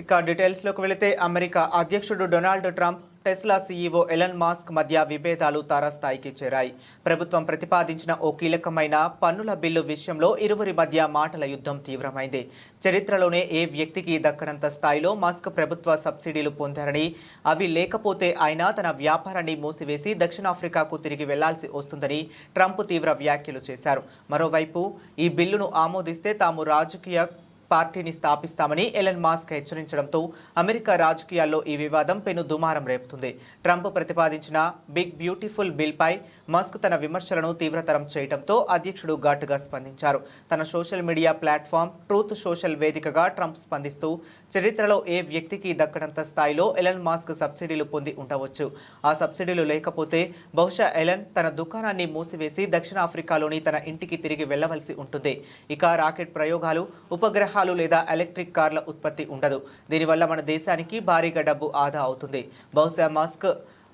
ఇక డీటెయిల్స్లోకి వెళితే అమెరికా అధ్యక్షుడు Donald Trump Tesla CEO Elon Musk మధ్య విభేదాలు తారాస్థాయికి చేరాయి. ప్రభుత్వం ప్రతిపాదించిన ఓ కీలకమైన పన్నుల బిల్లు విషయంలో ఇరువురి మధ్య మాటల యుద్ధం తీవ్రమైంది. చరిత్రలోనే ఏ వ్యక్తికి దక్కనంత స్థాయిలో మాస్క్ ప్రభుత్వ సబ్సిడీలు పొందారని అవి లేకపోతే ఆయన తన వ్యాపారాన్ని మూసివేసి దక్షిణాఫ్రికాకు తిరిగి వెళ్ళాల్సి వస్తుందని ట్రంప్ తీవ్ర వ్యాఖ్యలు చేశారు. మరోవైపు ఈ బిల్లును ఆమోదిస్తే తాము రాజకీయ పార్టీని స్థాపిస్తామని ఎలన్ మాస్క్ హెచ్చరించడంతో అమెరికా రాజకీయాల్లో ఈ వివాదం పెను దుమారం రేపుతుంది. ట్రంప్ ప్రతిపాదించిన బిగ్ బ్యూటిఫుల్ బిల్పై మస్క్ తన విమర్శలను తీవ్రతరం చేయడంతో అధ్యక్షుడు ఘాటుగా స్పందించారు. తన social media platform Truth Social వేదికగా ట్రంప్ స్పందిస్తూ చరిత్రలో ఏ వ్యక్తికి దక్కనంత స్థాయిలో ఎలన్ మాస్క్ సబ్సిడీలు పొంది ఉండవచ్చు. ఆ సబ్సిడీలు లేకపోతే బహుశా ఎలన్ తన దుకాణాన్ని మూసివేసి దక్షిణాఫ్రికాలోని తన ఇంటికి తిరిగి వెళ్ళవలసి ఉంటుంది. ఇక రాకెట్ ప్రయోగాలు ఉపగ్రహాలు లేదా ఎలక్ట్రిక్ కార్ల ఉత్పత్తి ఉండదు. దీనివల్ల మన దేశానికి భారీగా డబ్బు ఆదా అవుతుంది. బహుశా మాస్క్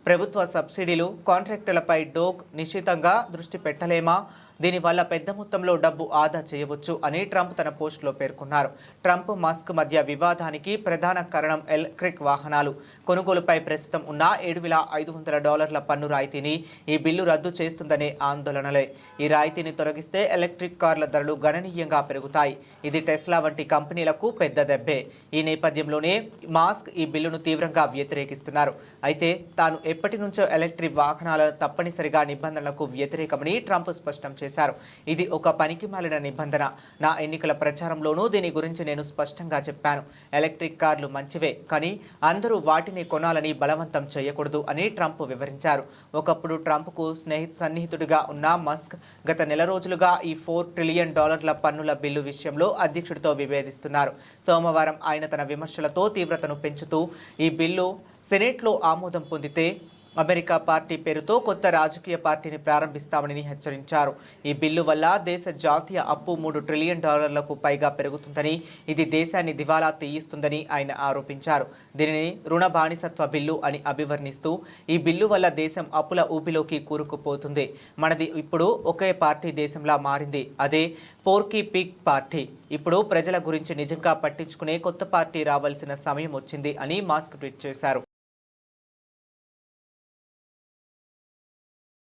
ప్రభుత్వ సబ్సిడీలు కాంట్రాక్టులపై డోక్ నిశ్చితంగా దృష్టి పెట్టలేమా? దీనివల్ల పెద్ద మొత్తంలో డబ్బు ఆదా చేయవచ్చు అని ట్రంప్ తన పోస్టులో పేర్కొన్నారు. ట్రంప్ మాస్క్ మధ్య వివాదానికి ప్రధాన కారణం ఎలక్ట్రిక్ వాహనాలు. కొనుగోలుపై ప్రస్తుతం ఉన్న ఏడు వేల ఐదు వందల డాలర్ల పన్ను రాయితీని ఈ బిల్లు రద్దు చేస్తుందనే ఆందోళనలే. ఈ రాయితీని తొలగిస్తే ఎలక్ట్రిక్ కార్ల ధరలు గణనీయంగా పెరుగుతాయి. ఇది టెస్లా వంటి కంపెనీలకు పెద్ద దెబ్బే. ఈ నేపథ్యంలోనే మాస్క్ ఈ బిల్లును తీవ్రంగా వ్యతిరేకిస్తున్నారు. అయితే తాను ఎప్పటి నుంచో ఎలక్ట్రిక్ వాహనాల తప్పనిసరిగా నిబంధనలకు వ్యతిరేకమని ట్రంప్ స్పష్టం చేశారు. ఇది ఒక పనికి మాలిన నిబంధన. నా ఎన్నికల ప్రచారంలోనూ దీని గురించి నేను స్పష్టంగా చెప్పాను. ఎలక్ట్రిక్ కార్లు మంచివే కానీ అందరూ వాటిని కొనాలని బలవంతం చేయకూడదు అని ట్రంప్ వివరించారు. ఒకప్పుడు ట్రంప్కు స్నేహి సన్నిహితుడిగా ఉన్న మస్క్ గత నెల రోజులుగా ఈ ఫోర్ ట్రిలియన్ డాలర్ల పన్నుల బిల్లు విషయంలో అధ్యక్షుడితో విభేదిస్తున్నారు. సోమవారం ఆయన తన విమర్శలతో తీవ్రతను పెంచుతూ ఈ బిల్లు సెనేట్లో ఆమోదం పొందితే అమెరికా పార్టీ పేరుతో కొత్త రాజకీయ పార్టీని ప్రారంభిస్తామని హెచ్చరించారు. ఈ బిల్లు వల్ల దేశ జాతీయ అప్పు మూడు ట్రిలియన్ డాలర్లకు పైగా పెరుగుతుందని ఇది దేశాన్ని దివాలా తీయిస్తుందని ఆయన ఆరోపించారు. దీనిని రుణ బానిసత్వ బిల్లు అని అభివర్ణిస్తూ ఈ బిల్లు వల్ల దేశం అప్పుల ఊపిలోకి కూరుకుపోతుంది. మనది ఇప్పుడు ఒకే పార్టీ దేశంలా మారింది. అదే పోర్కీ పిక్ పార్టీ. ఇప్పుడు ప్రజల గురించి నిజంగా పట్టించుకునే కొత్త పార్టీ రావాల్సిన సమయం వచ్చింది అని మాస్క్ ట్వీట్ చేశారు.